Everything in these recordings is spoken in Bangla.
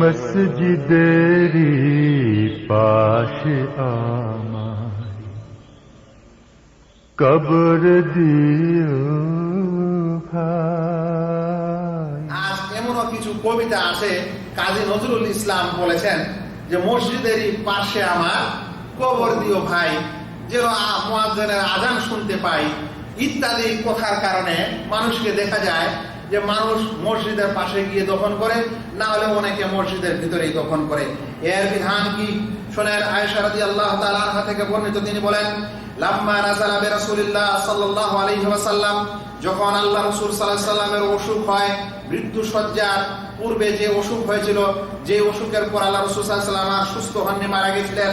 মসজিদেরি পাশে আমার কবর দিও আজ এমনও কিছু কবিতা আছে, কাজী নজরুল ইসলাম বলেছেন যে, মসজিদেরই পাশে আমার কবর দিও ভাই। যেন মুয়াজ্জিনের আজান শুনতে পাই। ইত্যাদি কথার কারণে মানুষকে দেখা যায় যে মানুষ মসজিদের পাশে গিয়ে দফন করে, না হলে অনেকে মসজিদের ভিতরেই দফন করে। এর বিধান কি? শোনেন, আয়েশা রাদিয়াল্লাহু তাআলা আনহা থেকে বর্ণিত তিনি বলেন, লাম্মা নাযালা বিরাসূলিল্লাহ সাল্লাল্লাহু আলাইহি যখন আল্লাহ রাসূল সাল্লাল্লাহু সাল্লামের অসুখ হয় মৃত্যু সজ্জার পূর্বে যে অসুখ হয়েছিল, যে অসুখের পর আল্লাহ রসুল সাল্লাল্লাহু আলাইহি ওয়াসাল্লাম আর সুস্থ হননি, মারা গেছিলেন,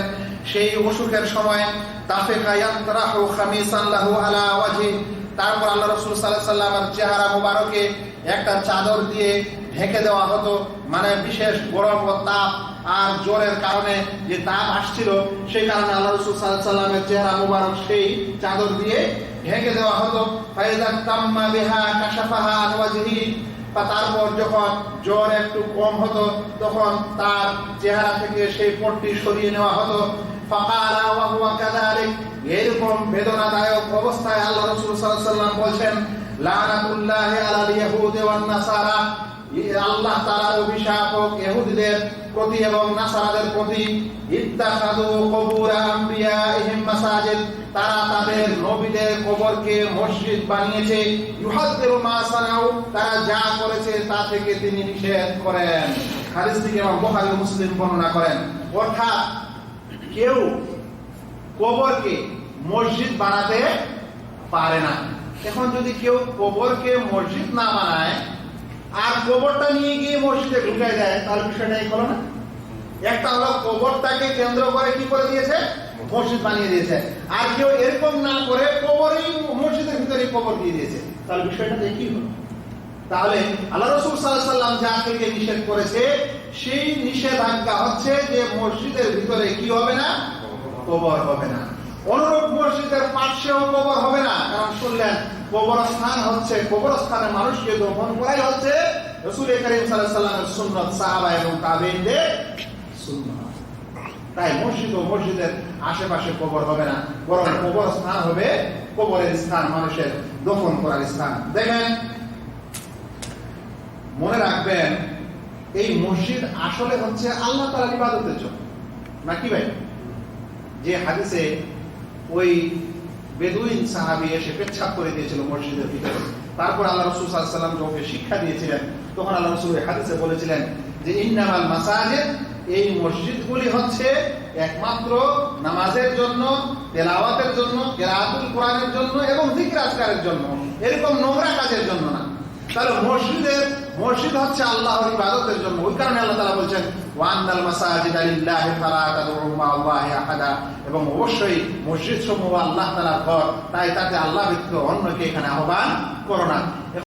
সেই অসুখের সময় তাফিকা ইয়াতরাহু খামিসান লাহু আলা ওয়াজহি। তারপর আল্লাহ রসুল আলাইহি সাল্লামের চেহারা মুবারকে একটা চাদর দিয়ে ঢেকে দেওয়া হতো মানে বিশেষ গরম ও তাপ আর জ্বরের কারণে যে তাপ আসছিল, সেই কারণে আল্লাহ রসুল আলাইহি সাল্লামের চেহারা মুবারক সেই চাদর দিয়ে ঢেকে দেওয়া হতো। তাম্মা বিহা কাশাফাহা আন ওয়াজহি। বা তারপর যখন জ্বর একটু কম হতো, তখন তার চেহারা থেকে সেই পট্টি সরিয়ে নেওয়া হতো। ফাকালা ওয়া হুয়া কাযালিক। এরকম বেদনাদায়ক অবস্থায় আল্লাহ রাসূল সাল্লাল্লাহু আলাইহি ওয়াসাল্লাম বলছেন, লানাতুল্লাহি আলাল ইয়াহুদি ওয়ান নাসারা। আল্লাহ তাআলার অভিশাপ হোক ইহুদিদের প্রতি এবং নাসারাদের প্রতি ইত্তাখাযু কবুর আম্বিয়াইহিম মাসাজিদ। তারা তাদের নবীদের কবরকে মসজিদ বানিয়েছে। ইউহাদ্দিরু মা সানাউ। তারা যা করেছে তা থেকে তিনি নিষেধ করেন। হাদিস থেকে ইমাম বুখারী মুসলিম বর্ণনা করেন। অর্থাৎ কেউ কবরকে মসজিদ বানাতে পারে না। এখন যদি কেউ কবরকে মসজিদ না বানায়, আর কবরটা নিয়ে গিয়ে মসজিদে ঢুকে দেয়, তার বিষয়টা এই হলো না একটা হলো কবরটাকে কেন্দ্র করে কি করে দিয়েছে? মসজিদ বানিয়ে দিয়েছে। আর কেউ এরকম না করে কবরই মসজিদের ভিতরে কবর দিয়ে দিয়েছে। তাহলে বিষয়টা দেখি হলো। তাহলে আল্লাহ রসুল সাল্লাহ সাল্লাম যা থেকে নিষেধ করেছে, সেই নিষেধাজ্ঞা হচ্ছে যে মসজিদের ভিতরে কি হবে না? কবর হবে না। অনুরূপ মসজিদের পাশেও কবর হবে না। কারণ শুনলেন কবরস্থান হচ্ছে কবরস্থানে মানুষকে দফন করাই হচ্ছে রসুল করিম সাল্লামের সুন্নত, সাহাবা এবং তাবেইনদের সুন্নত। তাই মসজিদ ও মসজিদের আশেপাশে কবর হবে না, বরং কবর স্থান হবে কবরের স্থান, মানুষের দফন করার স্থান। দেখেন, মনে রাখবেন এই মসজিদ আসলে হচ্ছে আল্লাহ তাআলার ইবাদতের জন্য। নাকি ভাই? যে হাদিসে ওই বেদুইন সাহাবী এসে পেচ্ছাপ করে দিয়েছিল মসজিদের ভিতরে। তারপর আল্লাহ রসুল সাল্লাম যখন শিক্ষা দিয়েছিলেন, তখন আল্লাহ রসুল হাদিসে বলেছিলেন যে, ইন্নামাল মাসাজিদ এই মসজিদগুলি হচ্ছে একমাত্র নামাজের জন্য, তেলাওয়াতের জন্য, কেরাতুল কোরআনের জন্য এবং জিকির জন্য। এরকম নোংরা কাজের জন্য না। তাহলে মসজিদের মসজিদ হচ্ছে আল্লাহর ইবাদতের জন্য। ওই কারণে আল্লাহ তালা বলছেন ওয়ান্দাল মাসাজিদ আলিল্লাহি ফালা তাদউ মা আহাদা। এবং অবশ্যই মসজিদ সমূহ আল্লাহ তাআলার ঘর, তাই তাতে আল্লাহ ব্যতীত অন্যকে এখানে আহ্বান করো না।